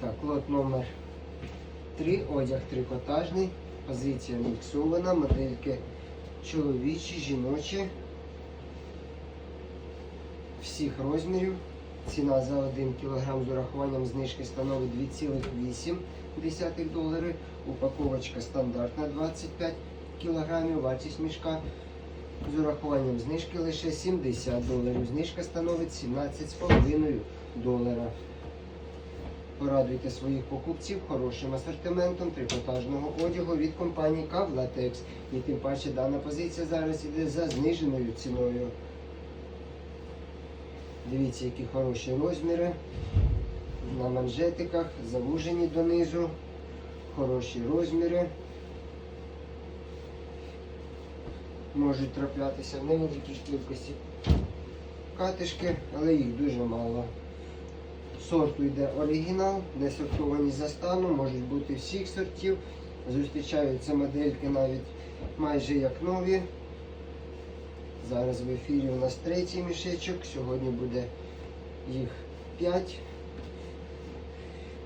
Так, лот номер 3, одяг трикотажний, позиція міксована, модельки чоловічі, жіночі. Всіх розмірів. Ціна за 1 кг з урахуванням знижки становить 2,8 долари. Упаковочка стандартна 25 кг, вартість мішка з урахуванням знижки лише 70 доларів. Знижка становить 17,5 долара. Порадуйте своїх покупців хорошим асортиментом трикотажного одягу від компанії Кавлатекс. І тим паче дана позиція зараз іде за зниженою ціною. Дивіться, які хороші розміри. На манжетиках, завужені донизу. Хороші розміри. Можуть траплятися в невеликій кількості катишки, але їх дуже мало. Сорту йде оригінал, не сортовані за станом, можуть бути всіх сортів. Зустрічаються модельки навіть майже як нові. Зараз в ефірі у нас третій мішечок, сьогодні буде їх 5.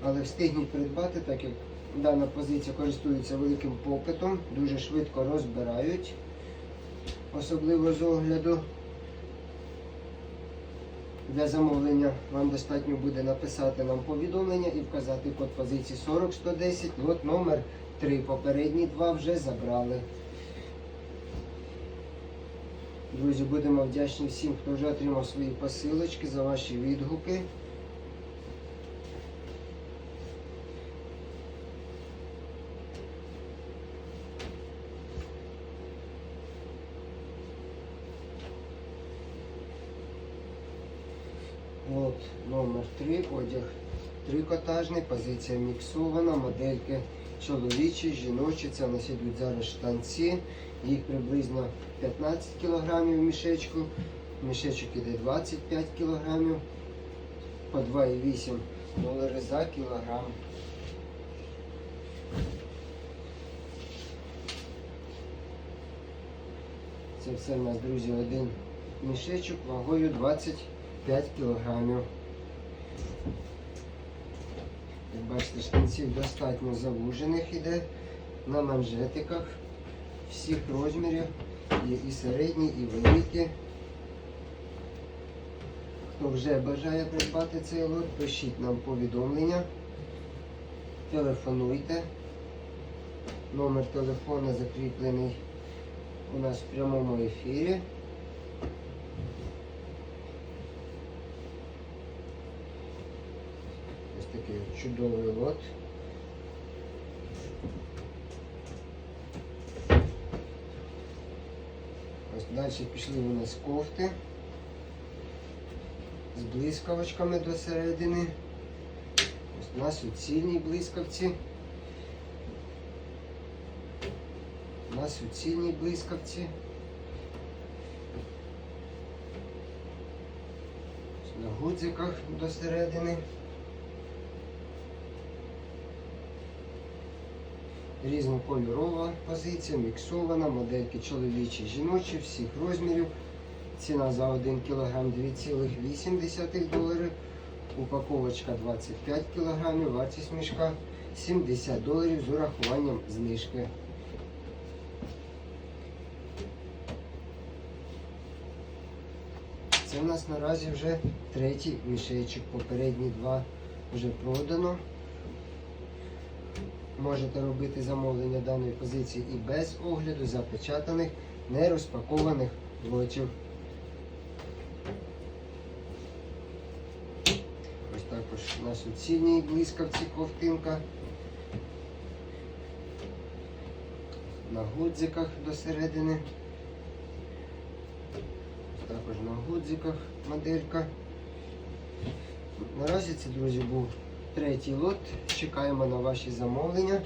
Але встигніть придбати, так як дана позиція користується великим попитом, дуже швидко розбирають, особливо з огляду. Для замовлення вам достатньо буде написати нам повідомлення і вказати код позиції 40110, лот номер 3. Попередні два вже забрали. Друзі, будемо вдячні всім, хто вже отримав свої посилочки за ваші відгуки. От номер 3, одяг трикотажний, позиція міксована, модельки чоловічі, жіночі. Це у нас ідуть зараз штанці. Їх приблизно 15 кг в мішечку. Мішечок іде 25 кг по 2,8 долари за кілограм. Це все в нас, друзі, один мішечок вагою 25 кілограмів. Як бачите, штанців достатньо завужених іде на манжетиках всіх розмірів. Є і середні, і великі. Хто вже бажає придбати цей лот, пишіть нам повідомлення, телефонуйте. Номер телефона закріплений у нас в прямому ефірі. Такий чудовий лот. Ось далі пішли у нас кофти з блискавочками до середини. Ось у нас суцільні блискавці. У нас суцільні блискавці. На гудзиках до середини. Різнокольорова позиція, міксована, модельки чоловічі, жіночі, всіх розмірів. Ціна за 1 кг 2,8 долари. Упаковочка 25 кг, вартість мішка 70 доларів з урахуванням знижки. Це в нас наразі вже третій мішечок. Попередні два вже продано. Можете робити замовлення даної позиції і без огляду запечатаних, не розпакованих лотів. Ось також у нас у цільній блискавці ковтинка. На гудзиках до середини. Також на гудзиках моделька. Наразі це, друзі, був Третій лот. Чекаємо на ваші замовлення.